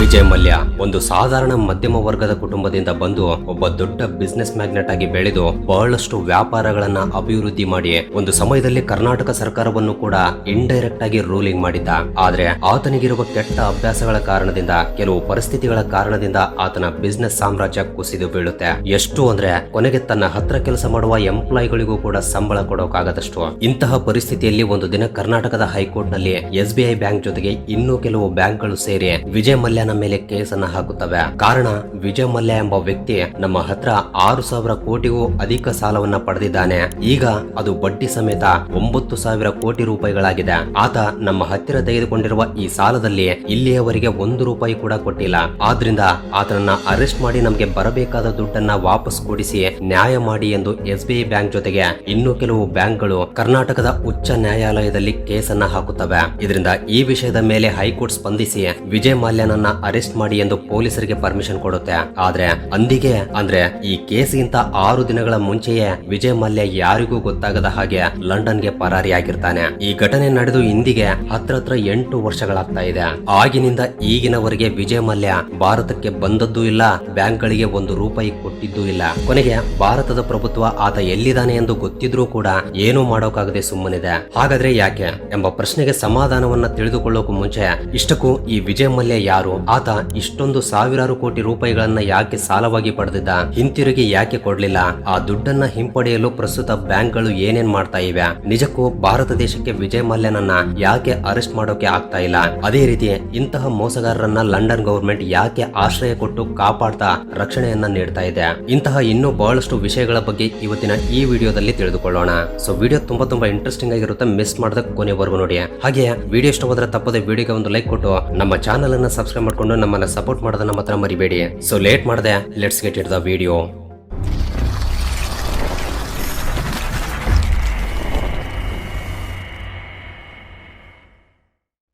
ವಿಜಯ್ ಮಲ್ಯ ಒಂದು ಸಾಧಾರಣ ಮಧ್ಯಮ ವರ್ಗದ ಕುಟುಂಬದಿಂದ ಬಂದು ಒಬ್ಬ ದೊಡ್ಡ ಬಿಸ್ನೆಸ್ ಮ್ಯಾಗ್ನೆಟ್ ಆಗಿ ಬೆಳೆದು ಬಹಳಷ್ಟು ವ್ಯಾಪಾರಗಳನ್ನ ಅಭಿವೃದ್ಧಿ ಮಾಡಿ ಒಂದು ಸಮಯದಲ್ಲಿ ಕರ್ನಾಟಕ ಸರ್ಕಾರವನ್ನು ಕೂಡ ಇಂಡೈರೆಕ್ಟ್ ಆಗಿ ರೂಲಿಂಗ್ ಮಾಡಿದ್ದ. ಆದ್ರೆ ಆತನಿಗಿರುವ ಕೆಟ್ಟ ಅಭ್ಯಾಸಗಳ ಕಾರಣದಿಂದ, ಕೆಲವು ಪರಿಸ್ಥಿತಿಗಳ ಕಾರಣದಿಂದ ಆತನ ಬಿಸ್ನೆಸ್ ಸಾಮ್ರಾಜ್ಯ ಕುಸಿದು ಬೀಳುತ್ತೆ. ಎಷ್ಟು ಅಂದ್ರೆ ಕೊನೆಗೆ ತನ್ನ ಹತ್ರ ಕೆಲಸ ಮಾಡುವ ಎಂಪ್ಲಾಯಿಗಳಿಗೂ ಕೂಡ ಸಂಬಳ ಕೊಡೋಕಾಗದಷ್ಟು. ಇಂತಹ ಪರಿಸ್ಥಿತಿಯಲ್ಲಿ ಒಂದು ದಿನ ಕರ್ನಾಟಕದ ಹೈಕೋರ್ಟ್ನಲ್ಲಿ ಎಸ್ ಬ್ಯಾಂಕ್ ಜೊತೆಗೆ ಇನ್ನೂ ಕೆಲವು ಬ್ಯಾಂಕ್ಗಳು ಸೇರಿ ವಿಜಯ್ ಮಲ್ಯನ ಮೇಲೆ ಕೇಸನ್ನ ಹಾಕುತ್ತವೆ. ಕಾರಣ ವಿಜಯ್ ಮಲ್ಯ ಎಂಬ ವ್ಯಕ್ತಿ ನಮ್ಮ ಹತ್ರ ಆರು ಸಾವಿರ ಕೋಟಿಗೂ ಅಧಿಕ ಸಾಲವನ್ನ ಪಡೆದಿದ್ದಾನೆ. ಈಗ ಅದು ಬಡ್ಡಿ ಸಮೇತ ಒಂಬತ್ತು ಸಾವಿರ ಕೋಟಿ ರೂಪಾಯಿಗಳಾಗಿದೆ. ಆತ ನಮ್ಮ ಹತ್ತಿರ ತೆಗೆದುಕೊಂಡಿರುವ ಈ ಸಾಲದಲ್ಲಿ ಇಲ್ಲಿಯವರೆಗೆ ಒಂದು ರೂಪಾಯಿ ಕೂಡ ಕೊಟ್ಟಿಲ್ಲ. ಆದ್ರಿಂದ ಆತನನ್ನ ಅರೆಸ್ಟ್ ಮಾಡಿ ನಮಗೆ ಬರಬೇಕಾದ ದುಡ್ಡನ್ನ ವಾಪಸ್ ಕೊಡಿಸಿ ನ್ಯಾಯ ಮಾಡಿ ಎಂದು ಎಸ್ ಬಿ ಬ್ಯಾಂಕ್ ಜೊತೆಗೆ ಇನ್ನೂ ಕೆಲವು ಬ್ಯಾಂಕ್ಗಳು ಕರ್ನಾಟಕದ ಉಚ್ಚ ನ್ಯಾಯಾಲಯದಲ್ಲಿ ಕೇಸನ್ನ ಹಾಕುತ್ತವೆ. ಇದರಿಂದ ಈ ವಿಷಯದ ಮೇಲೆ ಹೈಕೋರ್ಟ್ ಸ್ಪಂದಿಸಿ ವಿಜಯ್ ಮಾಲ್ಯನನ್ನ ಅರೆಸ್ಟ್ ಮಾಡಿ ಎಂದು ಪೊಲೀಸರಿಗೆ ಪರ್ಮಿಷನ್ ಕೊಡುತ್ತೆ. ಆದ್ರೆ ಅಂದಿಗೆ, ಅಂದ್ರೆ ಈ ಕೇಸ್ಗಿಂತ ಆರು ದಿನಗಳ ಮುಂಚೆಯೇ ವಿಜಯ್ ಮಲ್ಯ ಯಾರಿಗೂ ಗೊತ್ತಾಗದ ಹಾಗೆ ಲಂಡನ್ಗೆ ಪರಾರಿಯಾಗಿರ್ತಾನೆ ಈ ಘಟನೆ ನಡೆದು ಇಂದಿಗೆ ಹತ್ರ ಹತ್ರ ಎಂಟು ವರ್ಷಗಳಾಗ್ತಾ ಇದೆ. ಆಗಿನಿಂದ ಈಗಿನವರೆಗೆ ವಿಜಯ್ ಮಲ್ಯ ಭಾರತಕ್ಕೆ ಬಂದದ್ದು ಇಲ್ಲ, ಬ್ಯಾಂಕ್ಗಳಿಗೆ ಒಂದು ರೂಪಾಯಿ ಕೊಟ್ಟಿದ್ದೂ ಇಲ್ಲ. ಕೊನೆಗೆ ಭಾರತದ ಪ್ರಭುತ್ವ ಆತ ಎಲ್ಲಿದ್ದಾನೆ ಎಂದು ಗೊತ್ತಿದ್ರೂ ಕೂಡ ಏನೂ ಮಾಡೋಕಾಗದೆ ಸುಮ್ಮನಿದೆ. ಹಾಗಾದ್ರೆ ಯಾಕೆ ಎಂಬ ಪ್ರಶ್ನೆಗೆ ಸಮಾಧಾನವನ್ನ ತಿಳಿದುಕೊಳ್ಳೋಕು ಮುಂಚೆ ಇಷ್ಟಕ್ಕೂ ಈ ವಿಜಯ್ ಮಲ್ಯ ಯಾರು ಆತ ಇಷ್ಟೊಂದು ಸಾವಿರಾರು ಕೋಟಿ ರೂಪಾಯಿಗಳನ್ನ ಯಾಕೆ ಸಾಲವಾಗಿ ಪಡೆದಿದ್ದ? ಹಿಂತಿರುಗಿ ಯಾಕೆ ಕೊಡ್ಲಿಲ್ಲ? ಆ ದುಡ್ಡನ್ನ ಹಿಂಪಡೆಯಲು ಪ್ರಸ್ತುತ ಬ್ಯಾಂಕ್ಗಳು ಏನೇನ್ ಮಾಡ್ತಾ ಇವೆ? ನಿಜಕ್ಕೂ ಭಾರತ ದೇಶಕ್ಕೆ ವಿಜಯ್ ಮಲ್ಯನನ್ನ ಯಾಕೆ ಅರೆಸ್ಟ್ ಮಾಡೋಕೆ ಆಗ್ತಾ ಇಲ್ಲ? ಅದೇ ರೀತಿ ಇಂತಹ ಮೋಸಗಾರರನ್ನ ಲಂಡನ್ ಗವರ್ಮೆಂಟ್ ಯಾಕೆ ಆಶ್ರಯ ಕೊಟ್ಟು ಕಾಪಾಡ್ತಾ ರಕ್ಷಣೆಯನ್ನ ನೀಡ್ತಾ ಇದೆ? ಇಂತಹ ಇನ್ನೂ ಬಹಳಷ್ಟು ವಿಷಯಗಳ ಬಗ್ಗೆ ಇವತ್ತಿನ ಈ ವಿಡಿಯೋದಲ್ಲಿ ತಿಳಿದುಕೊಳ್ಳೋಣ. ಸೊ ವಿಡಿಯೋ ತುಂಬಾ ತುಂಬಾ ಇಂಟ್ರೆಸ್ಟಿಂಗ್ ಆಗಿರುತ್ತೆ. ಮಿಸ್ ಮಾಡದ ಕೊನೆವರೆಗೂ ನೋಡಿ. ಹಾಗೆ ವಿಡಿಯೋ ಇಷ್ಟವಾದ್ರೆ ತಪ್ಪದೆ ವಿಡಿಯೋಗೆ ಒಂದು ಲೈಕ್ ಕೊಟ್ಟು ನಮ್ಮ ಚಾನಲ್ ಅನ್ನ ಸಬ್ಸ್ಕ್ರೈಬ್ ಮಾಡ್ಕೊಂಡು ನಮ್ಮನ್ನ ಸಪೋರ್ಟ್ ಮಾಡೋದನ್ನ ಮಾತ್ರ ಮರಿಬೇಡಿ. ಸೊ ಲೇಟ್ ಮಾಡದೆ let's get it the video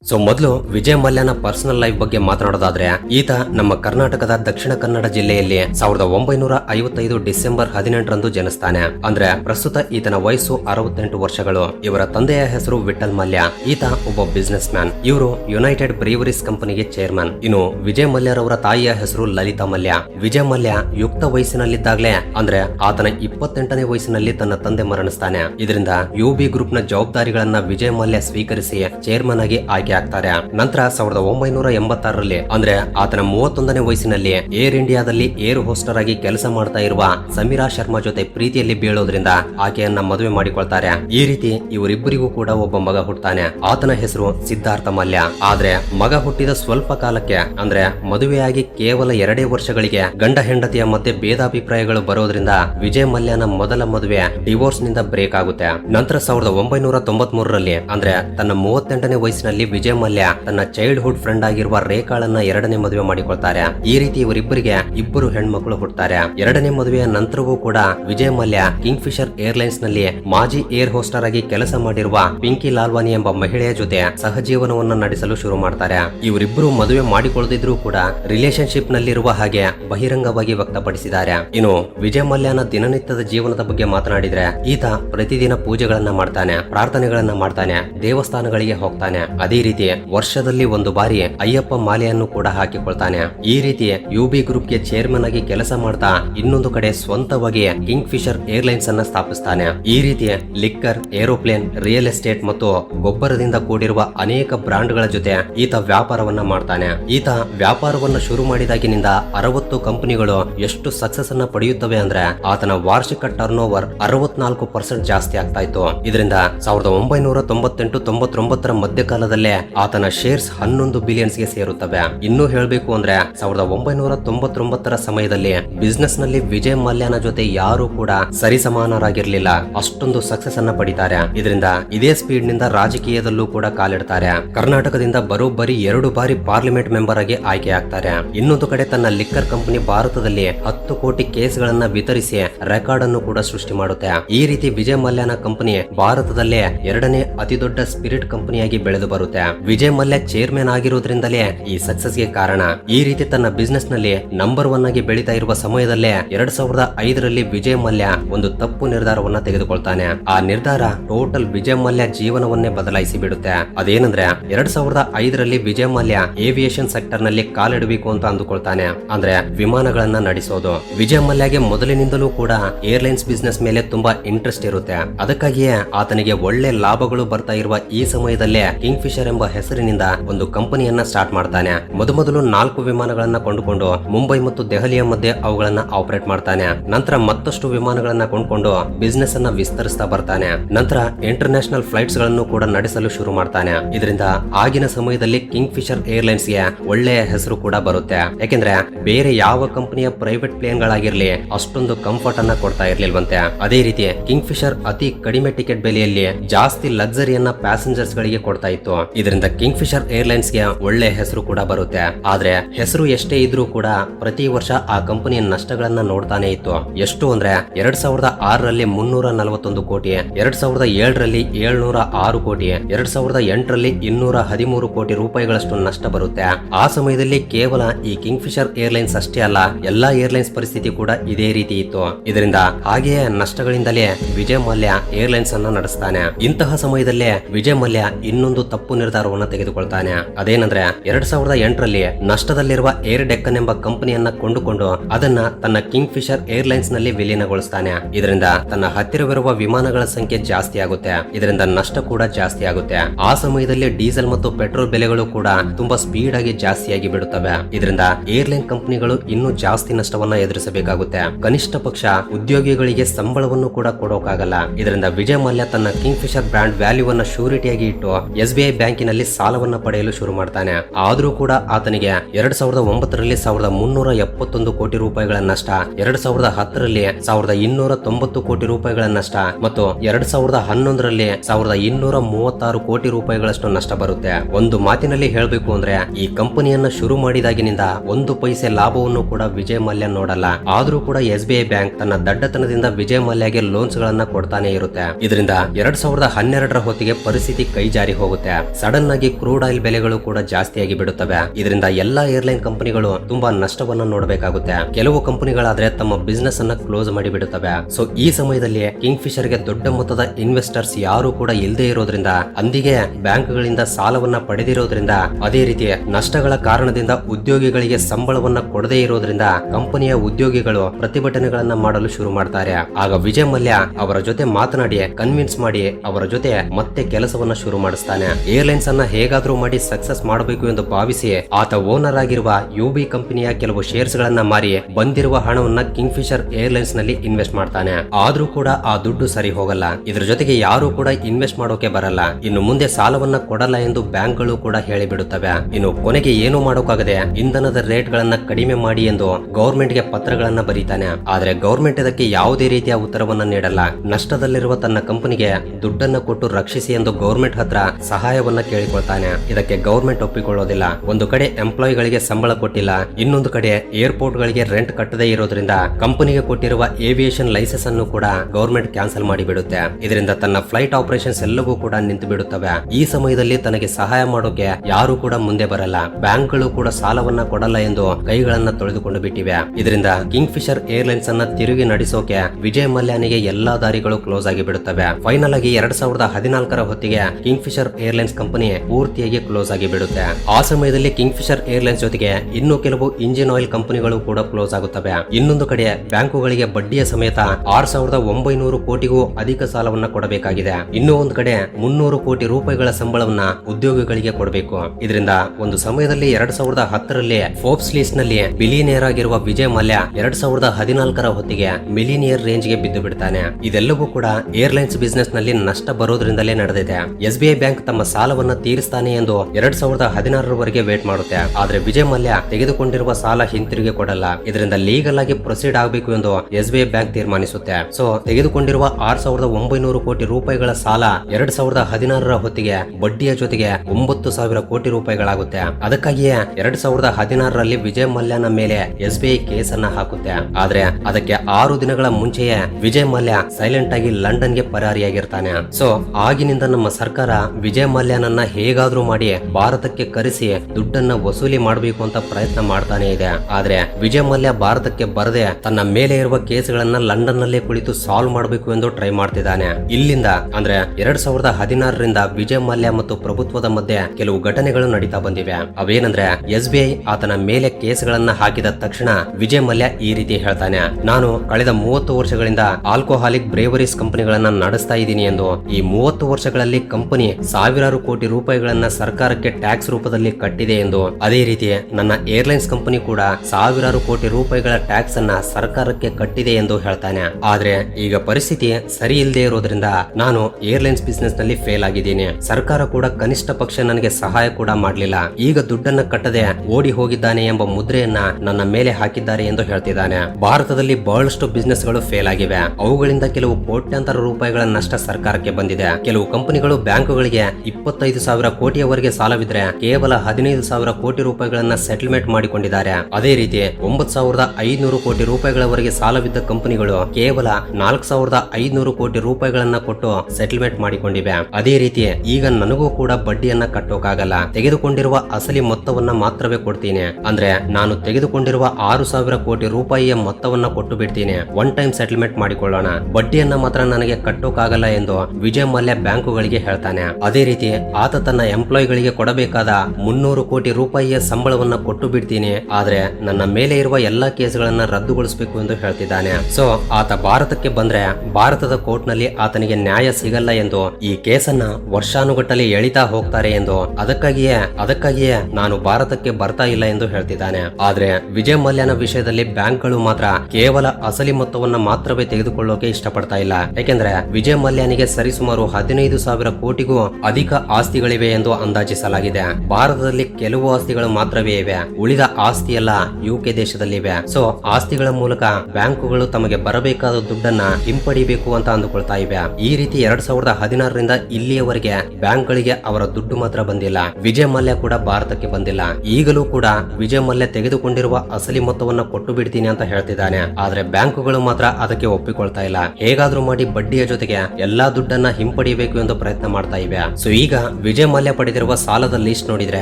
so ಮೊದಲು ವಿಜಯ್ ಮಲ್ಯನ ಪರ್ಸನಲ್ ಲೈಫ್ ಬಗ್ಗೆ ಮಾತನಾಡೋದಾದ್ರೆ, ಈತ ನಮ್ಮ ಕರ್ನಾಟಕದ ದಕ್ಷಿಣ ಕನ್ನಡ ಜಿಲ್ಲೆಯಲ್ಲಿ ಸಾವಿರದ ಒಂಬೈನೂರ ಐವತ್ತೈದು ಡಿಸೆಂಬರ್ ಹದಿನೆಂಟರಂದು ಜನಿಸ್ತಾನೆ. ಅಂದ್ರೆ ಪ್ರಸ್ತುತ ಈತನ ವಯಸ್ಸು ಅರವತ್ತೆಂಟು ವರ್ಷಗಳು. ಇವರ ತಂದೆಯ ಹೆಸರು ವಿಠಲ್ ಮಲ್ಯ. ಈತ ಒಬ್ಬ ಬಿಸ್ನೆಸ್ ಮ್ಯಾನ್ ಇವರು ಯುನೈಟೆಡ್ ಬ್ರೀವರೀಸ್ ಕಂಪನಿಗೆ ಚೇರ್ಮನ್ ಇನ್ನು ವಿಜಯ್ ಮಲ್ಯರವರ ತಾಯಿಯ ಹೆಸರು ಲಲಿತಾ ಮಲ್ಯ. ವಿಜಯ್ ಮಲ್ಯ ಯುಕ್ತ ವಯಸ್ಸಿನಲ್ಲಿದ್ದಾಗಲೇ, ಅಂದ್ರೆ ಆತನ ಇಪ್ಪತ್ತೆಂಟನೇ ವಯಸ್ಸಿನಲ್ಲಿ ತನ್ನ ತಂದೆ ಮರಣಿಸ್ತಾನೆ. ಇದರಿಂದ ಯು ಬಿ ಗ್ರೂಪ್ ಜವಾಬ್ದಾರಿಗಳನ್ನ ವಿಜಯ್ ಮಲ್ಯ ಸ್ವೀಕರಿಸಿ ಚೇರ್ಮನ್ ಆಗಿ ಆಯ್ಕೆ ಆಗ್ತಾರೆ. ನಂತರ ಸಾವಿರದ ಒಂಬೈನೂರ ಎಂಬತ್ತಾರರಲ್ಲಿ, ಅಂದ್ರೆ ಆತನ ಮೂವತ್ತೊಂದನೇ ವಯಸ್ಸಿನಲ್ಲಿ ಏರ್ ಇಂಡಿಯಾದಲ್ಲಿ ಏರ್ ಹೋಸ್ಟರ್ ಆಗಿ ಕೆಲಸ ಮಾಡ್ತಾ ಇರುವ ಸಮೀರಾ ಶರ್ಮಾ ಜೊತೆ ಪ್ರೀತಿಯಲ್ಲಿ ಬೀಳೋದ್ರಿಂದ ಆಕೆಯನ್ನ ಮದುವೆ ಮಾಡಿಕೊಳ್ತಾರೆ. ಈ ರೀತಿ ಇವರಿಬ್ಬರಿಗೂ ಕೂಡ ಒಬ್ಬ ಮಗ ಹುಟ್ಟುತ್ತಾನೆ ಆತನ ಹೆಸರು ಸಿದ್ಧಾರ್ಥ ಮಲ್ಯ. ಆದ್ರೆ ಮಗ ಹುಟ್ಟಿದ ಸ್ವಲ್ಪ ಕಾಲಕ್ಕೆ, ಅಂದ್ರೆ ಮದುವೆಯಾಗಿ ಕೇವಲ ಎರಡೇ ವರ್ಷಗಳಿಗೆ ಗಂಡ ಹೆಂಡತಿಯ ಮಧ್ಯೆ ಭೇದಾಭಿಪ್ರಾಯಗಳು ಬರೋದ್ರಿಂದ ವಿಜಯ್ ಮಲ್ಯನ ಮೊದಲ ಮದುವೆ ಡಿವೋರ್ಸ್ನಿಂದ ಬ್ರೇಕ್ ಆಗುತ್ತೆ. ನಂತರ ಸಾವಿರದ ಒಂಬೈನೂರ ತೊಂಬತ್ ಮೂರರಲ್ಲಿ ಅಂದ್ರೆ ತನ್ನ ಮೂವತ್ತೆಂಟನೇ ವಯಸ್ಸಿನಲ್ಲಿ ವಿಜಯ್ ಮಲ್ಯ ತನ್ನ ಚೈಲ್ಡ್ ಹುಡ್ ಫ್ರೆಂಡ್ ಆಗಿರುವ ರೇಖಾಳನ್ನ ಎರಡನೇ ಮದುವೆ ಮಾಡಿಕೊಳ್ತಾರೆ. ಈ ರೀತಿ ಇವರಿಬ್ಬರಿಗೆ ಇಬ್ಬರು ಹೆಣ್ಮಕ್ಳು ಹುಟ್ಟುತ್ತಾರೆ ಎರಡನೇ ಮದುವೆಯ ನಂತರವೂ ಕೂಡ ವಿಜಯ್ ಮಲ್ಯ ಕಿಂಗ್ ಫಿಶರ್ ಏರ್ಲೈನ್ಸ್ನಲ್ಲಿ ಮಾಜಿ ಏರ್ ಹೋಸ್ಟರ್ ಆಗಿ ಕೆಲಸ ಮಾಡಿರುವ ಪಿಂಕಿ ಲಾಲ್ವಾನಿ ಎಂಬ ಮಹಿಳೆಯ ಜೊತೆ ಸಹಜೀವನವನ್ನ ನಡೆಸಲು ಶುರು ಮಾಡ್ತಾರೆ. ಇವರಿಬ್ಬರು ಮದುವೆ ಮಾಡಿಕೊಳ್ಳದಿದ್ರೂ ಕೂಡ ರಿಲೇಶನ್ಶಿಪ್ ನಲ್ಲಿರುವ ಹಾಗೆ ಬಹಿರಂಗವಾಗಿ ವ್ಯಕ್ತಪಡಿಸಿದ್ದಾರೆ. ಇನ್ನು ವಿಜಯ್ ಮಲ್ಯನ ದಿನನಿತ್ಯದ ಜೀವನದ ಬಗ್ಗೆ ಮಾತನಾಡಿದ್ರೆ ಈತ ಪ್ರತಿದಿನ ಪೂಜೆಗಳನ್ನ ಮಾಡ್ತಾನೆ, ಪ್ರಾರ್ಥನೆಗಳನ್ನ ಮಾಡ್ತಾನೆ, ದೇವಸ್ಥಾನಗಳಿಗೆ ಹೋಗ್ತಾನೆ. ಅದೇ ರೀತಿ ವರ್ಷದಲ್ಲಿ ಒಂದು ಬಾರಿ ಅಯ್ಯಪ್ಪ ಮಾಲೆಯನ್ನು ಕೂಡ ಹಾಕಿಕೊಳ್ತಾನೆ. ಈ ರೀತಿ ಯು ಬಿ ಗ್ರೂಪ್ಗೆ ಚೇರ್ಮನ್ ಆಗಿ ಕೆಲಸ ಮಾಡ್ತಾ ಇನ್ನೊಂದು ಕಡೆ ಸ್ವಂತವಾಗಿ ಕಿಂಗ್ ಫಿಶರ್ ಏರ್ಲೈನ್ಸ್ ಅನ್ನ ಸ್ಥಾಪಿಸ್ತಾನೆ. ಈ ರೀತಿಯ ಲಿಕ್ಕರ್ ಏರೋಪ್ಲೇನ್ ರಿಯಲ್ ಎಸ್ಟೇಟ್ ಮತ್ತು ಗೊಬ್ಬರದಿಂದ ಕೂಡಿರುವ ಅನೇಕ ಬ್ರಾಂಡ್ಗಳ ಜೊತೆ ಈತ ವ್ಯಾಪಾರವನ್ನ ಮಾಡ್ತಾನೆ. ಈತ ವ್ಯಾಪಾರವನ್ನ ಶುರು ಮಾಡಿದಾಗಿನಿಂದ ಅರವತ್ತು ಕಂಪನಿಗಳು ಎಷ್ಟು ಸಕ್ಸಸ್ ಅನ್ನ ಪಡೆಯುತ್ತವೆ ಅಂದ್ರೆ ಆತನ ವಾರ್ಷಿಕ ಟರ್ನ್ ಓವರ್ ಅರವತ್ನಾಲ್ಕು ಪರ್ಸೆಂಟ್ ಜಾಸ್ತಿ ಆಗ್ತಾ ಇತ್ತು. ಇದರಿಂದ ಸಾವಿರದ ಒಂಬೈನೂರ ತೊಂಬತ್ತೆಂಟು ತೊಂಬತ್ತೊಂಬತ್ತರ ಮಧ್ಯಕಾಲದಲ್ಲೇ ಆತನ ಶೇರ್ಸ್ ಹನ್ನೊಂದು ಬಿಲಿಯನ್ಸ್ಗೆ ಸೇರುತ್ತವೆ. ಇನ್ನು ಹೇಳಬೇಕು ಅಂದ್ರೆ ಸಾವಿರದ ಒಂಬೈನೂರ ತೊಂಬತ್ತೊಂಬತ್ತರ ಸಮಯದಲ್ಲಿ ಬಿಸ್ನೆಸ್ನಲ್ಲಿ ವಿಜಯ್ ಮಲ್ಯನ ಜೊತೆ ಯಾರು ಕೂಡ ಸರಿಸಮಾನರಾಗಿರ್ಲಿಲ್ಲ. ಅಷ್ಟೊಂದು ಸಕ್ಸಸ್ ಅನ್ನ ಪಡಿತಾರೆ. ಇದರಿಂದ ಇದೇ ಸ್ಪೀಡ್ನಿಂದ ರಾಜಕೀಯದಲ್ಲೂ ಕೂಡ ಕಾಲಿಡ್ತಾರೆ. ಕರ್ನಾಟಕದಿಂದ ಬರೋಬ್ಬರಿ ಎರಡು ಬಾರಿ ಪಾರ್ಲಿಮೆಂಟ್ ಮೆಂಬರ್ ಆಗಿ ಆಯ್ಕೆ ಆಗ್ತಾರೆ. ಇನ್ನೊಂದು ಕಡೆ ತನ್ನ ಲಿಕ್ಕರ್ ಕಂಪನಿ ಭಾರತದಲ್ಲಿ ಹತ್ತು ಕೋಟಿ ಕೇಸ್ಗಳನ್ನ ವಿತರಿಸಿ ರೆಕಾರ್ಡ್ ಅನ್ನು ಕೂಡ ಸೃಷ್ಟಿ ಮಾಡುತ್ತೆ. ಈ ರೀತಿ ವಿಜಯ್ ಮಲ್ಯನ ಕಂಪನಿ ಭಾರತದಲ್ಲೇ ಎರಡನೇ ಅತಿ ದೊಡ್ಡ ಸ್ಪಿರಿಟ್ ಕಂಪನಿಯಾಗಿ ಬೆಳೆದು ಬರುತ್ತೆ. ವಿಜಯ್ ಮಲ್ಯ ಚೇರ್ಮನ್ ಆಗಿರೋದ್ರಿಂದಲೇ ಈ ಸಕ್ಸಸ್ಗೆ ಕಾರಣ. ಈ ರೀತಿ ತನ್ನ ಬಿಸ್ನೆಸ್ನಲ್ಲಿ ನಂಬರ್ ಒನ್ ಆಗಿ ಬೆಳೀತಾ ಇರುವ ಸಮಯದಲ್ಲೇ ಎರಡ್ ಸಾವಿರದ ಐದರಲ್ಲಿ ವಿಜಯ್ ಮಲ್ಯ ಒಂದು ತಪ್ಪು ನಿರ್ಧಾರವನ್ನ ತೆಗೆದುಕೊಳ್ತಾನೆ. ಆ ನಿರ್ಧಾರ ಟೋಟಲ್ ವಿಜಯ್ ಮಲ್ಯ ಜೀವನವನ್ನೇ ಬದಲಾಯಿಸಿ ಬಿಡುತ್ತೆ. ಅದೇನಂದ್ರೆ ಎರಡ್ ಸಾವಿರದ ಐದರಲ್ಲಿ ವಿಜಯ್ ಮಲ್ಯ ಏವಿಯೇಷನ್ ಸೆಕ್ಟರ್ನಲ್ಲಿ ಕಾಲಿಡಬೇಕು ಅಂತ ಅಂದುಕೊಳ್ತಾನೆ. ಅಂದ್ರೆ ವಿಮಾನಗಳನ್ನ ನಡೆಸೋದು. ವಿಜಯ್ ಮಲ್ಯಗೆ ಮೊದಲಿನಿಂದಲೂ ಕೂಡ ಏರ್ಲೈನ್ಸ್ ಬಿಸ್ನೆಸ್ ಮೇಲೆ ತುಂಬಾ ಇಂಟ್ರೆಸ್ಟ್ ಇರುತ್ತೆ. ಅದಕ್ಕಾಗಿಯೇ ಆತನಿಗೆ ಒಳ್ಳೆ ಲಾಭಗಳು ಬರ್ತಾ ಇರುವ ಈ ಸಮಯದಲ್ಲೇ ಕಿಂಗ್ ಫಿಶರ್ ಎಂಬ ಹೆಸರಿನಿಂದ ಒಂದು ಕಂಪನಿಯನ್ನ ಸ್ಟಾರ್ಟ್ ಮಾಡ್ತಾನೆ. ಮೊದಮೊದಲು ನಾಲ್ಕು ವಿಮಾನಗಳನ್ನ ಕೊಂಡುಕೊಂಡು ಮುಂಬೈ ಮತ್ತು ದೆಹಲಿಯ ಮಧ್ಯೆ ಅವುಗಳನ್ನ ಆಪರೇಟ್ ಮಾಡ್ತಾನೆ. ನಂತರ ಮತ್ತಷ್ಟು ವಿಮಾನಗಳನ್ನ ಕೊಂಡ್ಕೊಂಡು ಬಿಸ್ನೆಸ್ ಅನ್ನ ವಿಸ್ತರಿಸ್ತಾ ಬರ್ತಾನೆ. ನಂತರ ಇಂಟರ್ನ್ಯಾಷನಲ್ ಫ್ಲೈಟ್ಸ್ಗಳನ್ನು ಕೂಡ ನಡೆಸಲು ಶುರು ಮಾಡ್ತಾನೆ. ಇದರಿಂದ ಆಗಿನ ಸಮಯದಲ್ಲಿ ಕಿಂಗ್ ಫಿಶರ್ ಏರ್ಲೈನ್ಸ್ಗೆ ಒಳ್ಳೆಯ ಹೆಸರು ಕೂಡ ಬರುತ್ತೆ. ಯಾಕೆಂದ್ರೆ ಬೇರೆ ಯಾವ ಕಂಪನಿಯ ಪ್ರೈವೇಟ್ ಪ್ಲೇನ್ ಗಳಾಗಿರ್ಲಿ ಅಷ್ಟೊಂದು ಕಂಫರ್ಟ್ ಅನ್ನ ಕೊಡ್ತಾ ಇರ್ಲಿಲ್ವಂತೆ. ಅದೇ ರೀತಿ ಕಿಂಗ್ ಫಿಶರ್ ಅತಿ ಕಡಿಮೆ ಟಿಕೆಟ್ ಬೆಲೆಯಲ್ಲಿ ಜಾಸ್ತಿ ಲಕ್ಸರಿಯನ್ನ ಪ್ಯಾಸೆಂಜರ್ಸ್ ಗಳಿಗೆ ಕೊಡ್ತಾ ಇತ್ತು. ಇದರಿಂದ ಕಿಂಗ್ ಫಿಶರ್ ಏರ್ಲೈನ್ಸ್ಗೆ ಒಳ್ಳೆ ಹೆಸರು ಕೂಡ ಬರುತ್ತೆ. ಆದ್ರೆ ಹೆಸರು ಎಷ್ಟೇ ಇದ್ರೂ ಕೂಡ ಪ್ರತಿ ವರ್ಷ ಆ ಕಂಪನಿಯ ನಷ್ಟಗಳನ್ನ ನೋಡ್ತಾನೆ ಇತ್ತು. ಎಷ್ಟು ಅಂದ್ರೆ ಎರಡ್ ಸಾವಿರದ ಆರರಲ್ಲಿ ಮುನ್ನೂರ ನಲವತ್ತೊಂದು ಕೋಟಿ, ಎರಡ್ ಸಾವಿರದ ಏಳರಲ್ಲಿ ಏಳ್ನೂರ ಆರು ಕೋಟಿ, ಎರಡ್ ಸಾವಿರದ ಎಂಟರಲ್ಲಿ ಇನ್ನೂರ ಹದಿಮೂರು ಕೋಟಿ ರೂಪಾಯಿಗಳಷ್ಟು ನಷ್ಟ ಬರುತ್ತೆ. ಆ ಸಮಯದಲ್ಲಿ ಕೇವಲ ಈ ಕಿಂಗ್ ಫಿಶರ್ ಏರ್ಲೈನ್ಸ್ ಅಷ್ಟೇ ಅಲ್ಲ, ಎಲ್ಲಾ ಏರ್ಲೈನ್ಸ್ ಪರಿಸ್ಥಿತಿ ಕೂಡ ಇದೇ ರೀತಿ ಇತ್ತು. ಇದರಿಂದ ಹಾಗೆಯೇ ನಷ್ಟಗಳಿಂದಲೇ ವಿಜಯ್ ಮಲ್ಯ ಏರ್ಲೈನ್ಸ್ ಅನ್ನ ನಡೆಸ್ತಾನೆ. ಇಂತಹ ಸಮಯದಲ್ಲೇ ವಿಜಯ್ ಮಲ್ಯ ಇನ್ನೊಂದು ತಪ್ಪು ನಿರ್ಧಾರವನ್ನ ತೆಗೆದುಕೊಳ್ತಾನೆ. ಅದೇನಂದ್ರೆ, ಎರಡ್ ಸಾವಿರದ ಎಂಟರಲ್ಲಿ ನಷ್ಟದಲ್ಲಿರುವ ಏರ್ ಡೆಕ್ಕನ್ ಎಂಬ ಕಂಪನಿಯನ್ನ ಕೊಂಡುಕೊಂಡು ಅದನ್ನ ತನ್ನ ಕಿಂಗ್ ಫಿಶರ್ ಏರ್ಲೈನ್ಸ್ನಲ್ಲಿ ವಿಲೀನಗೊಳಿಸ್ತಾನೆ. ಇದರಿಂದ ತನ್ನ ಹತ್ತಿರವಿರುವ ವಿಮಾನಗಳ ಸಂಖ್ಯೆ ಜಾಸ್ತಿ ಆಗುತ್ತೆ. ಇದರಿಂದ ನಷ್ಟ ಕೂಡ ಜಾಸ್ತಿ ಆಗುತ್ತೆ. ಆ ಸಮಯದಲ್ಲಿ ಡೀಸೆಲ್ ಮತ್ತು ಪೆಟ್ರೋಲ್ ಬೆಲೆಗಳು ಕೂಡ ತುಂಬಾ ಸ್ಪೀಡ್ ಆಗಿ ಜಾಸ್ತಿಯಾಗಿ ಬಿಡುತ್ತವೆ. ಇದರಿಂದ ಏರ್ಲೈನ್ ಕಂಪನಿಗಳು ಇನ್ನೂ ಜಾಸ್ತಿ ನಷ್ಟವನ್ನ ಎದುರಿಸಬೇಕಾಗುತ್ತೆ. ಕನಿಷ್ಠ ಪಕ್ಷ ಉದ್ಯೋಗಿಗಳಿಗೆ ಸಂಬಳವನ್ನು ಕೂಡ ಕೊಡೋಕಾಗಲ್ಲ. ಇದರಿಂದ ವಿಜಯ್ ಮಲ್ಯ ತನ್ನ ಕಿಂಗ್ ಫಿಶರ್ ಬ್ರಾಂಡ್ ವ್ಯಾಲ್ಯೂವನ್ನ ಶೂರಿಟಿಯಾಗಿ ಇಟ್ಟು ಎಸ್ ಬಿ ಐ ಬ್ಯಾಂಕಿನಲ್ಲಿ ಸಾಲವನ್ನ ಪಡೆಯಲು ಶುರು ಮಾಡ್ತಾನೆ. ಆದ್ರೂ ಕೂಡ ಆತನಿಗೆ ಎರಡ್ ಸಾವಿರದ ಒಂಬತ್ತರಲ್ಲಿ ಸಾವಿರದ ಮುನ್ನೂರ ಎಪ್ಪತ್ತೊಂದು ಕೋಟಿ ರೂಪಾಯಿಗಳ ನಷ್ಟ, ಎರಡ್ ಸಾವಿರದ ಹತ್ತರಲ್ಲಿ ಸಾವಿರದ ಇನ್ನೂರ ತೊಂಬತ್ತು ಕೋಟಿ ರೂಪಾಯಿಗಳ ನಷ್ಟ ಮತ್ತು ಎರಡ್ ಸಾವಿರದ ಹನ್ನೊಂದರಲ್ಲಿ ಸಾವಿರದ ಇನ್ನೂರ ಮೂವತ್ತಾರು ಕೋಟಿ ರೂಪಾಯಿಗಳಷ್ಟು ನಷ್ಟ ಬರುತ್ತೆ. ಒಂದು ಮಾತಿನಲ್ಲಿ ಹೇಳಬೇಕು ಅಂದ್ರೆ, ಈ ಕಂಪನಿಯನ್ನ ಶುರು ಮಾಡಿದಾಗಿನಿಂದ ಒಂದು ಪೈಸೆ ಲಾಭವನ್ನು ಕೂಡ ವಿಜಯ್ ಮಲ್ಯ ನೋಡಲ್ಲ. ಆದ್ರೂ ಕೂಡ ಎಸ್ ಬಿ ಐ ಬ್ಯಾಂಕ್ ತನ್ನ ದಡ್ಡತನದಿಂದ ವಿಜಯ್ ಮಲ್ಯಗೆ ಲೋನ್ಸ್ ಗಳನ್ನ ಕೊಡ್ತಾನೆ ಇರುತ್ತೆ. ಇದರಿಂದ ಎರಡ್ ಸಾವಿರದ ಹನ್ನೆರಡರ ಹೊತ್ತಿಗೆ ಪರಿಸ್ಥಿತಿ ಕೈ ಜಾರಿ ಹೋಗುತ್ತೆ ಆಗಿ ಕ್ರೂಡ್ ಆಯಿಲ್ ಬೆಲೆಗಳು ಕೂಡ ಜಾಸ್ತಿಯಾಗಿ ಬಿಡುತ್ತವೆ. ಇದರಿಂದ ಎಲ್ಲಾ ಏರ್ಲೈನ್ ಕಂಪನಿಗಳು ತುಂಬಾ ನಷ್ಟವನ್ನ ನೋಡಬೇಕಾಗುತ್ತೆ. ಕೆಲವು ಕಂಪನಿಗಳಾದ್ರೆ ತಮ್ಮ ಬಿಸ್ನೆಸ್ ಅನ್ನ ಕ್ಲೋಸ್ ಮಾಡಿ ಬಿಡುತ್ತವೆ ಸೊ ಈ ಸಮಯದಲ್ಲಿ ಕಿಂಗ್ ಫಿಶರ್ಗೆ ದೊಡ್ಡ ಮೊತ್ತದ ಇನ್ವೆಸ್ಟರ್ಸ್ ಯಾರು ಕೂಡ ಇಲ್ಲದೆ ಇರೋದ್ರಿಂದ, ಅಂದಿಗೆ ಬ್ಯಾಂಕ್ ಗಳಿಂದ ಸಾಲವನ್ನ ಪಡೆದಿರೋದ್ರಿಂದ, ಅದೇ ರೀತಿ ನಷ್ಟಗಳ ಕಾರಣದಿಂದ ಉದ್ಯೋಗಿಗಳಿಗೆ ಸಂಬಳವನ್ನ ಕೊಡದೇ ಇರೋದ್ರಿಂದ ಕಂಪನಿಯ ಉದ್ಯೋಗಿಗಳು ಪ್ರತಿಭಟನೆಗಳನ್ನ ಮಾಡಲು ಶುರು ಮಾಡ್ತಾರೆ. ಆಗ ವಿಜಯ್ ಮಲ್ಯ ಅವರ ಜೊತೆ ಮಾತನಾಡಿ ಕನ್ವಿನ್ಸ್ ಮಾಡಿ ಅವರ ಜೊತೆ ಮತ್ತೆ ಕೆಲಸವನ್ನ ಶುರು ಮಾಡಿಸ್ತಾನೆ. ಏರ್ಲೈನ್ಸ್ ಅನ್ನ ಹೇಗಾದ್ರೂ ಮಾಡಿ ಸಕ್ಸಸ್ ಮಾಡಬೇಕು ಎಂದು ಭಾವಿಸಿ ಆತ ಓನರ್ ಆಗಿರುವ ಯುಬಿ ಕಂಪನಿಯ ಕೆಲವು ಶೇರ್ಸ್ ಗಳನ್ನ ಮಾರಿ ಬಂದಿರುವ ಹಣವನ್ನ ಕಿಂಗ್ ಫಿಶರ್ ಏರ್ಲೈನ್ಸ್ನಲ್ಲಿ ಇನ್ವೆಸ್ಟ್ ಮಾಡ್ತಾನೆ. ಆದ್ರೂ ಕೂಡ ಆ ದುಡ್ಡು ಸರಿ ಹೋಗಲ್ಲ. ಇದ್ರ ಜೊತೆಗೆ ಯಾರು ಕೂಡ ಇನ್ವೆಸ್ಟ್ ಮಾಡೋಕೆ ಬರಲ್ಲ. ಇನ್ನು ಮುಂದೆ ಸಾಲವನ್ನ ಕೊಡಲ್ಲ ಎಂದು ಬ್ಯಾಂಕ್ಗಳು ಕೂಡ ಹೇಳಿಬಿಡುತ್ತವೆ. ಇನ್ನು ಕೊನೆಗೆ ಏನು ಮಾಡೋಕ್ಕಾಗದೆ ಇಂಧನದ ರೇಟ್ ಗಳನ್ನ ಕಡಿಮೆ ಮಾಡಿ ಎಂದು ಗೌರ್ಮೆಂಟ್ಗೆ ಪತ್ರಗಳನ್ನ ಬರೀತಾನೆ. ಆದ್ರೆ ಗೌರ್ಮೆಂಟ್ ಇದಕ್ಕೆ ಯಾವುದೇ ರೀತಿಯ ಉತ್ತರವನ್ನ ನೀಡಲ್ಲ. ನಷ್ಟದಲ್ಲಿರುವ ತನ್ನ ಕಂಪನಿಗೆ ದುಡ್ಡನ್ನ ಕೊಟ್ಟು ರಕ್ಷಿಸಿ ಎಂದು ಗೌರ್ಮೆಂಟ್ ಹತ್ರ ಸಹಾಯವನ್ನ ಕೇಳಿಕೊಳ್ತಾನೆ ಇದಕ್ಕೆ ಗೌರ್ಮೆಂಟ್ ಒಪ್ಪಿಕೊಳ್ಳೋದಿಲ್ಲ. ಒಂದು ಕಡೆ ಎಂಪ್ಲಾಯಿಗಳಿಗೆ ಸಂಬಳ ಕೊಟ್ಟಿಲ್ಲ. ಇನ್ನೊಂದು ಕಡೆ ಏರ್ಪೋರ್ಟ್ ಗಳಿಗೆ ರೆಂಟ್ ಕಟ್ಟದೇ ಇರೋದ್ರಿಂದ ಕಂಪನಿಗೆ ಕೊಟ್ಟಿರುವ ಏವಿಯೇಷನ್ ಲೈಸೆನ್ಸ್ ಅನ್ನು ಕೂಡ ಗೌರ್ಮೆಂಟ್ ಕ್ಯಾನ್ಸಲ್ ಮಾಡಿಬಿಡುತ್ತೆ. ಇದರಿಂದ ತನ್ನ ಫ್ಲೈಟ್ ಆಪರೇಷನ್ಸ್ ಎಲ್ಲವೂ ಕೂಡ ನಿಂತು ಬಿಡುತ್ತವೆ ಈ ಸಮಯದಲ್ಲಿ ತನಗೆ ಸಹಾಯ ಮಾಡೋಕೆ ಯಾರು ಕೂಡ ಮುಂದೆ ಬರಲ್ಲ. ಬ್ಯಾಂಕ್ಗಳು ಕೂಡ ಸಾಲವನ್ನ ಕೊಡಲ್ಲ ಎಂದು ಕೈಗಳನ್ನ ತೊಳೆದುಕೊಂಡು ಬಿಟ್ಟಿವೆ. ಇದರಿಂದ ಕಿಂಗ್ ಫಿಶರ್ ಏರ್ಲೈನ್ಸ್ ಅನ್ನ ತಿರುಗಿ ನಡೆಸೋಕೆ ವಿಜಯ್ ಮಲ್ಯಾನಿಗೆ ಎಲ್ಲಾ ದಾರಿಗಳು ಕ್ಲೋಸ್ ಆಗಿ ಬಿಡುತ್ತವೆ ಫೈನಲ್ ಆಗಿ ಎರಡ್ ಸಾವಿರದ ಹದಿನಾಲ್ಕರ ಹೊತ್ತಿಗೆ ಕಿಂಗ್ ಫಿಶರ್ ಏರ್ಲೈನ್ಸ್ ಕಂಪನಿ ಪೂರ್ತಿಯಾಗಿ ಕ್ಲೋಸ್ ಆಗಿ ಬಿಡುತ್ತೆ. ಆ ಸಮಯದಲ್ಲಿ ಕಿಂಗ್ ಫಿಶರ್ ಏರ್ಲೈನ್ಸ್ ಜೊತೆಗೆ ಇನ್ನೂ ಕೆಲವು ಇಂಜಿನ್ ಆಯಿಲ್ ಕಂಪನಿಗಳು ಕೂಡ ಕ್ಲೋಸ್ ಆಗುತ್ತವೆ. ಇನ್ನೊಂದು ಕಡೆ ಬ್ಯಾಂಕುಗಳಿಗೆ ಬಡ್ಡಿಯ ಸಮೇತ ಆರ್ ಸಾವಿರದ ಒಂಬೈನೂರು ಕೋಟಿಗೂ ಅಧಿಕ ಸಾಲವನ್ನ ಕೊಡಬೇಕಾಗಿದೆ. ಇನ್ನೂ ಒಂದು ಕಡೆ ಮುನ್ನೂರು ಕೋಟಿ ರೂಪಾಯಿಗಳ ಸಂಬಳವನ್ನ ಉದ್ಯೋಗಿಗಳಿಗೆ ಕೊಡಬೇಕು. ಇದರಿಂದ ಒಂದು ಸಮಯದಲ್ಲಿ ಎರಡ್ ಸಾವಿರದ ಹತ್ತರಲ್ಲಿ ಫೋರ್ಬ್ಸ್ ಲಿಸ್ಟ್ನಲ್ಲಿ ಬಿಲಿಯನಿಯರ್ ಆಗಿರುವ ವಿಜಯ್ ಮಲ್ಯ ಎರಡ್ ಸಾವಿರದ ಹದಿನಾಲ್ಕರ ಹೊತ್ತಿಗೆ ಮಿಲಿನಿಯರ್ ರೇಂಜ್ಗೆ ಬಿದ್ದು ಬಿಡ್ತಾನೆ. ಇದೆಲ್ಲವೂ ಕೂಡ ಏರ್ಲೈನ್ಸ್ ಬಿಸಿನೆಸ್ನಲ್ಲಿ ನಷ್ಟ ಬರೋದ್ರಿಂದಲೇ ನಡೆದಿದೆ. ಎಸ್ ಬಿ ಐ ಬ್ಯಾಂಕ್ ತಮ್ಮ ಸಾಲವನ್ನ ತೀರಿಸ್ತಾನೆ ಎಂದು ಎರಡ್ ಸಾವಿರದ ಹದಿನಾರರವರೆಗೆ ವೇಟ್ ಮಾಡುತ್ತೆ. ಆದ್ರೆ ವಿಜಯ್ ಮಲ್ಯ ತೆಗೆದುಕೊಂಡಿರುವ ಸಾಲ ಹಿಂತಿರುಗಿ ಕೊಡಲ್ಲ. ಇದರಿಂದ ಲೀಗಲ್ ಆಗಿ ಪ್ರೊಸೀಡ್ ಆಗಬೇಕು ಎಂದು ಎಸ್ ಬಿ ಐ ಬ್ಯಾಂಕ್ ತೀರ್ಮಾನಿಸುತ್ತೆ. ಸೊ, ತೆಗೆದುಕೊಂಡಿರುವ ಆರ್ ಸಾವಿರದ ಒಂಬೈನೂರು ಕೋಟಿ ರೂಪಾಯಿಗಳ ಸಾಲ ಎರಡ್ ಸಾವಿರದ ಹದಿನಾರರ ಹೊತ್ತಿಗೆ ಬಡ್ಡಿಯ ಜೊತೆಗೆ ಒಂಬತ್ತು ಸಾವಿರ ಕೋಟಿ ರೂಪಾಯಿಗಳಾಗುತ್ತೆ. ಅದಕ್ಕಾಗಿಯೇ ಎರಡ್ ಸಾವಿರದ ಹದಿನಾರರಲ್ಲಿ ವಿಜಯ್ ಮಲ್ಯನ ಮೇಲೆ ಎಸ್ ಬಿ ಐ ಕೇಸ್ ಅನ್ನ ಹಾಕುತ್ತೆ. ಆದ್ರೆ ಅದಕ್ಕೆ ಆರು ದಿನಗಳ ಮುಂಚೆಯೇ ವಿಜಯ್ ಮಲ್ಯ ಸೈಲೆಂಟ್ ಆಗಿ ಲಂಡನ್ಗೆ ಪರಾರಿಯಾಗಿರ್ತಾನೆ. ಸೊ, ಆಗಿನಿಂದ ನಮ್ಮ ಸರ್ಕಾರ ವಿಜಯ್ ಮಲ್ಯನನ್ನ ಹೇಗಾದ್ರೂ ಮಾಡಿ ಭಾರತಕ್ಕೆ ಕರೆಸಿ ದುಡ್ಡನ್ನ ವಸೂಲಿ ಮಾಡಬೇಕು ಅಂತ ಪ್ರಯತ್ನ ಮಾಡ್ತಾನೆ ಇದೆ. ಆದ್ರೆ ವಿಜಯ್ ಮಲ್ಯ ಭಾರತಕ್ಕೆ ಬರದೆ ತನ್ನ ಮೇಲೆ ಇರುವ ಕೇಸ್ಗಳನ್ನ ಲಂಡನ್ ನಲ್ಲೇ ಕುಳಿತು ಸಾಲ್ವ್ ಮಾಡಬೇಕು ಎಂದು ಟ್ರೈ ಮಾಡ್ತಿದ್ದಾನೆ. ಇಲ್ಲಿಂದ ಅಂದ್ರೆ ಎರಡ್ ಸಾವಿರದ ಹದಿನಾರರಿಂದ ವಿಜಯ್ ಮಲ್ಯ ಮತ್ತು ಪ್ರಭುತ್ವದ ಮಧ್ಯೆ ಕೆಲವು ಘಟನೆಗಳು ನಡೀತಾ ಬಂದಿವೆ. ಅವೇನಂದ್ರೆ ಎಸ್ ಬಿ ಐ ಆತನ ಮೇಲೆ ಕೇಸ್ಗಳನ್ನ ಹಾಕಿದ ತಕ್ಷಣ ವಿಜಯ್ ಮಲ್ಯ ಈ ರೀತಿ ಹೇಳ್ತಾನೆ, ನಾನು ಕಳೆದ ಮೂವತ್ತು ವರ್ಷಗಳಿಂದ ಆಲ್ಕೋಹಾಲಿಕ್ ಬ್ರೇವರೀಸ್ ಕಂಪನಿಗಳನ್ನ ನಡೆಸ್ತಾ ಇದ್ದೀನಿ ಎಂದು ಈ ಮೂವತ್ತು ವರ್ಷಗಳಲ್ಲಿ ಕಂಪನಿ ಸಾವಿರಾರು ಕೋಟಿ ರೂಪಾಯಿಗಳನ್ನ ಸರ್ಕಾರಕ್ಕೆ ಟ್ಯಾಕ್ಸ್ ರೂಪದಲ್ಲಿ ಕಟ್ಟಿದೆ ಎಂದು ಅದೇ ರೀತಿ ನನ್ನ ಏರ್ಲೈನ್ಸ್ ಕಂಪನಿ ಕೂಡ ಸಾವಿರಾರು ಕೋಟಿ ರೂಪಾಯಿಗಳ ಟ್ಯಾಕ್ಸ್ ಅನ್ನ ಸರ್ಕಾರಕ್ಕೆ ಕಟ್ಟಿದೆ ಎಂದು ಹೇಳ್ತಾನೆ. ಆದ್ರೆ ಈಗ ಪರಿಸ್ಥಿತಿ ಸರಿ ಇಲ್ಲದೆ ಇರೋದ್ರಿಂದ ನಾನು ಏರ್ಲೈನ್ಸ್ ಬಿಸ್ನೆಸ್ನಲ್ಲಿ ಫೇಲ್ ಆಗಿದ್ದೀನಿ. ಸರ್ಕಾರ ಕೂಡ ಕನಿಷ್ಠ ಪಕ್ಷ ನನಗೆ ಸಹಾಯ ಕೂಡ ಮಾಡಲಿಲ್ಲ. ಈಗ ದುಡ್ಡನ್ನ ಕಟ್ಟದೆ ಓಡಿ ಹೋಗಿದ್ದಾನೆ ಎಂಬ ಮುದ್ರೆಯನ್ನ ನನ್ನ ಮೇಲೆ ಹಾಕಿದ್ದಾರೆ ಎಂದು ಹೇಳ್ತಿದ್ದಾನೆ. ಭಾರತದಲ್ಲಿ ಬಹಳಷ್ಟು ಬಿಸ್ನೆಸ್ಗಳು ಫೇಲ್ ಆಗಿವೆ. ಅವುಗಳಿಂದ ಕೆಲವು ಕೋಟ್ಯಾಂತರ ರೂಪಾಯಿಗಳ ನಷ್ಟ ಸರ್ಕಾರಕ್ಕೆ ಬಂದಿದೆ. ಕೆಲವು ಕಂಪನಿಗಳು ಬ್ಯಾಂಕುಗಳಿಗೆ ಇಪ್ಪತ್ತೈದು ಸಾವಿರ ಕೋಟಿಯವರೆಗೆ ಸಾಲವಿದ್ರೆ ಕೇವಲ ಹದಿನೈದು ಸಾವಿರ ಕೋಟಿ ರೂಪಾಯಿಗಳನ್ನ ಸೆಟಲ್ಮೆಂಟ್ ಮಾಡಿಕೊಂಡಿದ್ದಾರೆ. ಅದೇ ರೀತಿ ಒಂಬತ್ತು ಸಾವಿರದ ಐನೂರು ಕೋಟಿ ರೂಪಾಯಿಗಳವರೆಗೆ ಸಾಲವಿದ್ದ ಕಂಪನಿಗಳು ಕೇವಲ ನಾಲ್ಕು ಸಾವಿರದ ಐನೂರು ಕೋಟಿ ರೂಪಾಯಿಗಳನ್ನ ಕೊಟ್ಟು ಸೆಟಲ್ಮೆಂಟ್ ಮಾಡಿಕೊಂಡಿವೆ. ಅದೇ ರೀತಿ ಈಗ ನನಗೂ ಕೂಡ ಬಡ್ಡಿಯನ್ನ ಕಟ್ಟೋಕಾಗಲ್ಲ. ತೆಗೆದುಕೊಂಡಿರುವ ಅಸಲಿ ಮೊತ್ತವನ್ನ ಮಾತ್ರವೇ ಕೊಡ್ತೀನಿ. ಅಂದ್ರೆ ನಾನು ತೆಗೆದುಕೊಂಡಿರುವ ಆರು ಸಾವಿರ ಕೋಟಿ ರೂಪಾಯಿಯ ಮೊತ್ತವನ್ನ ಕೊಟ್ಟು ಬಿಡ್ತೀನಿ ಒನ್ ಟೈಮ್ ಸೆಟಲ್ಮೆಂಟ್ ಮಾಡಿಕೊಳ್ಳೋಣ. ಬಡ್ಡಿಯನ್ನ ಮಾತ್ರ ನನಗೆ ಕಟ್ಟೋಕಾಗಲ್ಲ ಎಂದು ವಿಜಯ್ ಮಲ್ಯ ಬ್ಯಾಂಕುಗಳಿಗೆ ಹೇಳ್ತಾನೆ. ಅದೇ ರೀತಿ ಆತ ತನ್ನ ಎಂಪ್ಲಾಯಿಗಳಿಗೆ ಕೊಡಬೇಕಾದ ಮುನ್ನೂರು ಕೋಟಿ ರೂಪಾಯಿಯ ಸಂಬಳವನ್ನ ಕೊಟ್ಟು ಬಿಡ್ತೀನಿ. ಆದ್ರೆ ನನ್ನ ಮೇಲೆ ಇರುವ ಎಲ್ಲಾ ಕೇಸ್ಗಳನ್ನ ರದ್ದುಗೊಳಿಸಬೇಕು ಎಂದು ಹೇಳ್ತಿದ್ದಾನೆ. ಸೊ, ಆತ ಭಾರತಕ್ಕೆ ಬಂದ್ರೆ ಭಾರತದ ಕೋರ್ಟ್ನಲ್ಲಿ ಆತನಿಗೆ ನ್ಯಾಯ ಸಿಗಲ್ಲ ಎಂದು ಈ ಕೇಸನ್ನ ವರ್ಷಾನುಗಟ್ಟಲೆ ಎಳಿತಾ ಹೋಗ್ತಾರೆ ಎಂದು ಅದಕ್ಕಾಗಿಯೇ ಅದಕ್ಕಾಗಿಯೇ ನಾನು ಭಾರತಕ್ಕೆ ಬರ್ತಾ ಇಲ್ಲ ಎಂದು ಹೇಳ್ತಿದ್ದಾನೆ. ಆದ್ರೆ ವಿಜಯ್ ಮಲ್ಯನ ವಿಷಯದಲ್ಲಿ ಬ್ಯಾಂಕ್ಗಳು ಮಾತ್ರ ಕೇವಲ ಅಸಲಿ ಮೊತ್ತವನ್ನ ಮಾತ್ರವೇ ತೆಗೆದುಕೊಳ್ಳೋಕೆ ಇಷ್ಟಪಡ್ತಾ ಇಲ್ಲ. ಯಾಕೆಂದ್ರೆ ವಿಜಯ್ ಮಲ್ಯನಿಗೆ ಸರಿಸುಮಾರು ಹದಿನೈದು ಸಾವಿರ ಕೋಟಿಗೂ ಅಧಿಕ ಆಸ್ತಿಗಳಿವೆ ಎಂದು ಅಂದಾಜಿಸಲಾಗಿದೆ. ಭಾರತದಲ್ಲಿ ಕೆಲವು ಆಸ್ತಿಗಳು ಮಾತ್ರವೇ ಇವೆ. ಉಳಿದ ಆಸ್ತಿ ಎಲ್ಲ ಯುಕೆ ದೇಶದಲ್ಲಿವೆ. ಸೊ ಆಸ್ತಿಗಳ ಮೂಲಕ ಬ್ಯಾಂಕುಗಳು ತಮಗೆ ಬರಬೇಕಾದ ದುಡ್ಡನ್ನ ಹಿಂಪಡಿಬೇಕು ಅಂತ ಅಂದುಕೊಳ್ತಾ ಇವೆ. ಈ ರೀತಿ ಎರಡ್ ಸಾವಿರದ ಹದಿನಾರರಿಂದ ಇಲ್ಲಿಯವರೆಗೆ ಬ್ಯಾಂಕ್ಗಳಿಗೆ ಅವರ ದುಡ್ಡು ಮಾತ್ರ ಬಂದಿಲ್ಲ. ವಿಜಯ್ ಮಲ್ಯ ಕೂಡ ಭಾರತಕ್ಕೆ ಬಂದಿಲ್ಲ. ಈಗಲೂ ಕೂಡ ವಿಜಯ್ ಮಲ್ಯ ತೆಗೆದುಕೊಂಡಿರುವ ಅಸಲಿ ಮೊತ್ತವನ್ನ ಕೊಟ್ಟು ಬಿಡ್ತೀನಿ ಅಂತ ಹೇಳ್ತಿದ್ದಾನೆ. ಆದ್ರೆ ಬ್ಯಾಂಕುಗಳು ಮಾತ್ರ ಅದಕ್ಕೆ ಒಪ್ಪಿಕೊಳ್ತಾ ಇಲ್ಲ. ಹೇಗಾದ್ರೂ ಮಾಡಿ ಬಡ್ಡಿಯ ಜೊತೆಗೆ ಎಲ್ಲಾ ದುಡ್ಡನ್ನ ಹಿಂಪಡಿಬೇಕು ಎಂದು ಪ್ರಯತ್ನ ಮಾಡ್ತಾ ಇವೆ. ಸೊ ಈಗ ವಿಜಯ್ ಮಲ್ಯ ಪಡೆದಿರುವ ಸಾಲದ ಲಿಸ್ಟ್ ನೋಡಿದ್ರೆ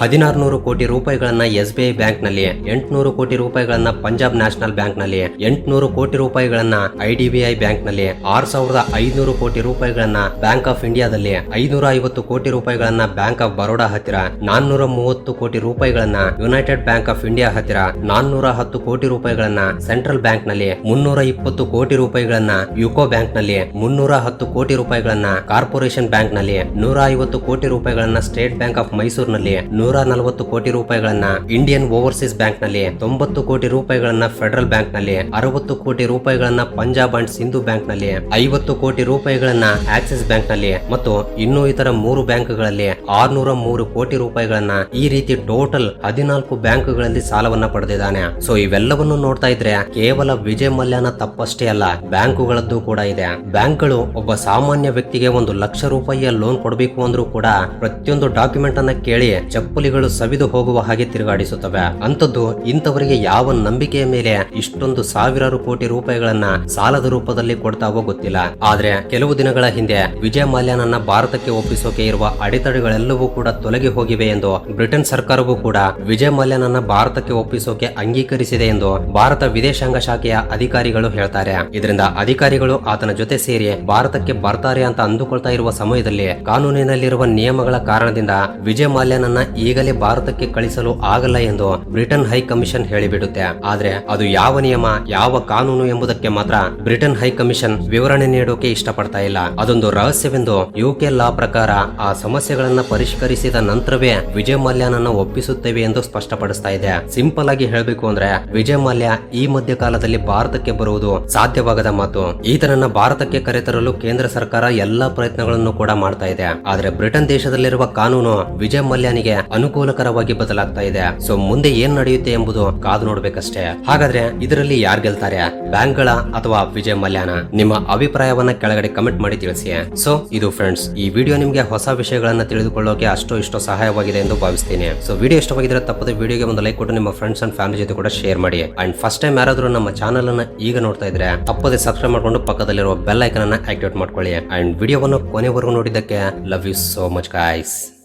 ಹದಿನಾರು ನೂರು ಕೋಟಿ ರೂಪಾಯಿಗಳನ್ನ ಎಸ್ ಬಿ ಐ ಬ್ಯಾಂಕ್ನಲ್ಲಿ ಎಂಟುನೂರು ಕೋಟಿ ರೂಪಾಯಿಗಳನ್ನ ಪಂಜಾಬ್ ನ್ಯಾಷನಲ್ ಬ್ಯಾಂಕ್ನಲ್ಲಿ ಎಂಟುನೂರು ಕೋಟಿ ರೂಪಾಯಿಗಳನ್ನ ಐಡಿಬಿಐ ಬ್ಯಾಂಕ್ನಲ್ಲಿ ಆರ್ ಸಾವಿರದ ಐನೂರು ಕೋಟಿ ರೂಪಾಯಿಗಳನ್ನ ಬ್ಯಾಂಕ್ ಆಫ್ ಇಂಡಿಯಾದಲ್ಲಿ, ಐನೂರ ಐವತ್ತು ಕೋಟಿ ರೂಪಾಯಿಗಳನ್ನ ಬ್ಯಾಂಕ್ ಆಫ್ ಬರೋಡಾ ಹತ್ತಿರ, ನಾನ್ನೂರ ಮೂವತ್ತು ಕೋಟಿ ರೂಪಾಯಿಗಳನ್ನ ಯುನೈಟೆಡ್ ಬ್ಯಾಂಕ್ ಆಫ್ ಇಂಡಿಯಾ ಹತ್ತಿರ, ನಾನ್ನೂರ ಹತ್ತು ಕೋಟಿ ರೂಪಾಯಿಗಳನ್ನ ಸೆಂಟ್ರಲ್ ಬ್ಯಾಂಕ್ನಲ್ಲಿ ಮುನ್ನೂರ ಇಪ್ಪತ್ತು ಕೋಟಿ ರೂಪಾಯಿಗಳನ್ನ ಯುಕೋ ಬ್ಯಾಂಕ್ನಲ್ಲಿ ಮುನ್ನೂರ ಹತ್ತು ಕೋಟಿ ರೂಪಾಯಿಗಳನ್ನ ಕಾರ್ಪೊರೇಷನ್ ಬ್ಯಾಂಕ್ನಲ್ಲಿ ನೂರ ಐವತ್ತು ಕೋಟಿ ರೂಪಾಯಿಗಳನ್ನ ಸ್ಟೇಟ್ ಬ್ಯಾಂಕ್ ಆಫ್ ಮೈಸೂರಿನಲ್ಲಿ ನೂರ ನಲವತ್ತು ಕೋಟಿ ರೂಪಾಯಿಗಳನ್ನ ಇಂಡಿಯನ್ ಓವರ್ಸೀಸ್ ಬ್ಯಾಂಕ್ನಲ್ಲಿ ತೊಂಬತ್ತು ಕೋಟಿ ರೂಪಾಯಿಗಳನ್ನ ಫೆಡರಲ್ ಬ್ಯಾಂಕ್ನಲ್ಲಿ ಅರವತ್ತು ಕೋಟಿ ರೂಪಾಯಿಗಳನ್ನ ಪಂಜಾಬ್ ಅಂಡ್ ಸಿಂಧು ಬ್ಯಾಂಕ್ನಲ್ಲಿ ಐವತ್ತು ಕೋಟಿ ರೂಪಾಯಿಗಳನ್ನ ಆಕ್ಸಿಸ್ ಬ್ಯಾಂಕ್ನಲ್ಲಿ ಮತ್ತು ಇನ್ನೂ ಇತರ ಮೂರು ಬ್ಯಾಂಕ್ಗಳಲ್ಲಿ ಆರ್ನೂರ ಮೂರು ಕೋಟಿ ರೂಪಾಯಿಗಳನ್ನ ಈ ರೀತಿ ಟೋಟಲ್ ಹದಿನಾಲ್ಕು ಬ್ಯಾಂಕ್ಗಳಲ್ಲಿ ಸಾಲವನ್ನ ಪಡೆದಿದ್ದಾನೆ. ಸೊ, ಇವೆಲ್ಲವನ್ನು ನೋಡ್ತಾ ಇದ್ರೆ ಕೇವಲ ವಿಜಯ್ ಮಲ್ಯನ ತಪ್ಪಷ್ಟೇ ಅಲ್ಲ, ಬ್ಯಾಂಕುಗಳದ್ದು ಕೂಡ ಇದೆ. ಬ್ಯಾಂಕ್ಗಳು ಒಬ್ಬ ಸಾಮಾನ್ಯ ವ್ಯಕ್ತಿಗೆ ಒಂದು ಲಕ್ಷ ರೂಪಾಯಿಯ ಲೋನ್ ಕೊಡಬೇಕು ಅಂದ್ರೂ ಕೂಡ ಪ್ರತಿಯೊಂದು ಡಾಕ್ಯುಮೆಂಟ್ ಅನ್ನ ಕೇಳಿ ಚಪ್ಪಲಿಗಳು ಸವಿದು ಹೋಗುವ ಹಾಗೆ ತಿರುಗಾಡಿಸುತ್ತವೆ. ಅಂತದ್ದು ಇಂಥವರಿಗೆ ಯಾವ ನಂಬಿಕೆಯ ಮೇಲೆ ಇಷ್ಟೊಂದು ಸಾವಿರಾರು ಕೋಟಿ ರೂಪಾಯಿಗಳನ್ನ ಸಾಲದ ರೂಪದಲ್ಲಿ ಕೊಡ್ತಾವೋ ಗೊತ್ತಿಲ್ಲ. ಆದ್ರೆ ಕೆಲವು ದಿನಗಳ ಹಿಂದೆ ವಿಜಯ ಮಾಲ್ಯನನ್ನ ಭಾರತಕ್ಕೆ ಒಪ್ಪಿಸೋಕೆ ಇರುವ ಅಡೆತಡೆಗಳೆಲ್ಲವೂ ಕೂಡ ತೊಲಗಿ ಹೋಗಿವೆ ಎಂದು ಬ್ರಿಟನ್ ಸರ್ಕಾರವೂ ಕೂಡ ವಿಜಯ ಮಲ್ಯನನ್ನ ಭಾರತಕ್ಕೆ ಒಪ್ಪಿಸೋಕೆ ಅಂಗೀಕರಿಸಿದೆ ಎಂದು ಭಾರತ ವಿದೇಶಾಂಗ ಶಾಖೆಯ ಅಧಿಕಾರಿಗಳು ಹೇಳ್ತಾರೆ. ಇದರಿಂದ ಅಧಿಕಾರಿಗಳು ಆತನ ಜೊತೆ ಸೇರಿ ಭಾರತಕ್ಕೆ ಬರ್ತಾರೆ ಅಂತ ಅಂದುಕೊಳ್ತಾ ಇರುವ ಸಮಯದಲ್ಲಿ ಕಾನೂನಿನಲ್ಲಿರುವ ನಿಯಮಗಳ ಕಾರಣದಿಂದ ವಿಜಯ್ ಮಾಲ್ಯನನ್ನ ಈಗಲೇ ಭಾರತಕ್ಕೆ ಕಳಿಸಲು ಆಗಲ್ಲ ಎಂದು ಬ್ರಿಟನ್ ಹೈ ಕಮಿಷನ್ ಹೇಳಿಬಿಡುತ್ತೆ. ಆದ್ರೆ ಅದು ಯಾವ ನಿಯಮ, ಯಾವ ಕಾನೂನು ಎಂಬುದಕ್ಕೆ ಮಾತ್ರ ಬ್ರಿಟನ್ ಹೈ ಕಮಿಷನ್ ವಿವರಣೆ ನೀಡೋಕೆ ಇಷ್ಟಪಡ್ತಾ ಇಲ್ಲ. ಅದೊಂದು ರಹಸ್ಯವೆಂದು ಯುಕೆ ಲಾ ಪ್ರಕಾರ ಆ ಸಮಸ್ಯೆಗಳನ್ನ ಪರಿಷ್ಕರಿಸಿದ ನಂತರವೇ ವಿಜಯ್ ಮಾಲ್ಯನನ್ನ ಒಪ್ಪಿಸುತ್ತೇವೆ ಎಂದು ಸ್ಪಷ್ಟಪಡಿಸ್ತಾ ಇದೆ. ಸಿಂಪಲ್ ಆಗಿ ಹೇಳಬೇಕು ಅಂದ್ರೆ ವಿಜಯ್ ಮಾಲ್ಯ ಈ ಮಧ್ಯಕಾಲದಲ್ಲಿ ಭಾರತಕ್ಕೆ ಬರುವುದು ಸಾಧ್ಯವಾಗದ ಮಾತು. ಈತನನ್ನ ಭಾರತಕ್ಕೆ ಕರೆತರಲು ಕೇಂದ್ರ ಸರ್ಕಾರ ಎಲ್ಲಾ ಪ್ರಯತ್ನಗಳನ್ನು ಕೂಡ ಮಾಡ್ತಾ ಇದೆ. ಆದ್ರೆ ಬ್ರಿಟನ್ ದೇಶದಲ್ಲಿರುವ ಕಾನೂನು ವಿಜಯ್ ಮಲ್ಯಾನಿಗೆ ಅನುಕೂಲಕರವಾಗಿ ಬದಲಾಗ್ತಾ ಇದೆ. ಸೊ ಮುಂದೆ ಏನ್ ನಡೆಯುತ್ತೆ ಎಂಬುದು ಕಾದು ನೋಡ್ಬೇಕಷ್ಟೇ. ಹಾಗಾದ್ರೆ ಇದರಲ್ಲಿ ಯಾರು ಗೆಲ್ತಾರೆ? ಬ್ಯಾಂಕ್ಗಳ ಅಥವಾ ವಿಜಯ್ ಮಲ್ಯಾನ? ನಿಮ್ಮ ಅಭಿಪ್ರಾಯವನ್ನ ಕೆಳಗಡೆ ಕಮೆಂಟ್ ಮಾಡಿ ತಿಳಿಸಿ. ಸೊ ಇದು ಫ್ರೆಂಡ್ಸ್, ಈ ವಿಡಿಯೋ ನಿಮ್ಗೆ ಹೊಸ ವಿಷಯಗಳನ್ನ ತಿಳಿದುಕೊಳ್ಳೋಕೆ ಅಷ್ಟೋ ಇಷ್ಟೋ ಸಹಾಯವಾಗಿದೆ ಎಂದು ಭಾವಿಸ್ತೀನಿ. ಸೊ ವಿಡಿಯೋ ಇಷ್ಟವಾಗಿದ್ರೆ ತಪ್ಪದೆ ವಿಡಿಯೋಗೆ ಒಂದು ಲೈಕ್ ಕೊಟ್ಟು ನಿಮ್ಮ ಫ್ರೆಂಡ್ಸ್ ಅಂಡ್ ಫ್ಯಾಮಿಲಿ ಜೊತೆ ಕೂಡ ಶೇರ್ ಮಾಡಿ. ಅಂಡ್ ಫಸ್ಟ್ ಟೈಮ್ ಯಾರಾದ್ರೂ ನಮ್ಮ ಚಾನಲ್ ಅನ್ನ ಈಗ ನೋಡ್ತಾ ಇದ್ರೆ ತಪ್ಪದೆ ಸಬ್ಸ್ಕ್ರೈಬ್ ಮಾಡ್ಕೊಂಡು ಪಕ್ಕದಲ್ಲಿರುವ ಬೆಲ್ ಐಕನ್ ಅನ್ನ ಆಕ್ಟಿವೇಟ್ ಮಾಡ್ಕೊಳ್ಳಿ. ಅಂಡ್ ವಿಡಿಯೋವನ್ನು ಕೊನೆವರೆಗೂ ನೋಡಿದ್ದಕ್ಕೆ love you so much much guys